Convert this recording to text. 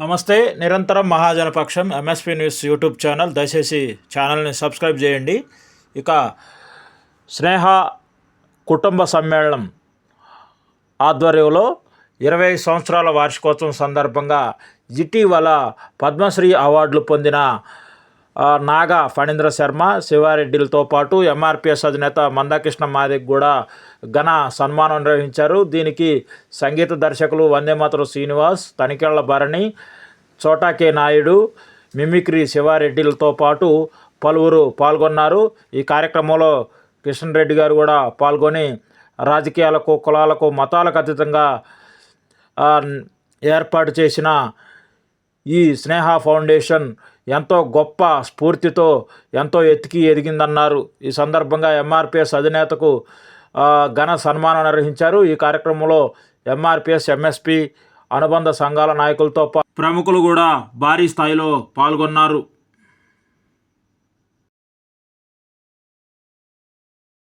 నమస్తే నిరంతరం మహాజనపక్షం ఎంఎస్పీ న్యూస్ యూట్యూబ్ ఛానల్. దయచేసి ఛానల్ని సబ్స్క్రైబ్ చేయండి. ఇక స్నేహ కుటుంబ సమ్మేళనం ఆధ్వర్యంలో ఇరవై సంవత్సరాల వార్షికోత్సవం సందర్భంగా ఇటీవల పద్మశ్రీ అవార్డులు పొందిన నాగా ఫణీంద్ర శర్మ శివారెడ్డిలతో పాటు ఎంఆర్పిఎస్ అధినేత మందాకృష్ణ మాదిక్ కూడా ఘన సన్మానం నిర్వహించారు. దీనికి సంగీత దర్శకులు వందేమాతరు శ్రీనివాస్ తనికెళ్ళ భరణి చోటా కె నాయుడు మిమిక్రీ శివారెడ్డిలతో పాటు పలువురు పాల్గొన్నారు. ఈ కార్యక్రమంలో కిషన్ రెడ్డి గారు కూడా పాల్గొని రాజకీయాలకు కులాలకు మతాలకు అతీతంగా ఏర్పాటు చేసిన ఈ స్నేహ ఫౌండేషన్ ఎంతో గొప్ప స్ఫూర్తితో ఎంతో ఎత్తికి ఎదిగిందన్నారు. ఈ సందర్భంగా ఎంఆర్పిఎస్ అధినేతకు ఘన సన్మానం నిర్వహించారు. ఈ కార్యక్రమంలో ఎంఆర్పిఎస్ ఎంఎస్పి అనుబంధ సంఘాల నాయకులతో ప్రముఖులు కూడా భారీ స్థాయిలో పాల్గొన్నారు.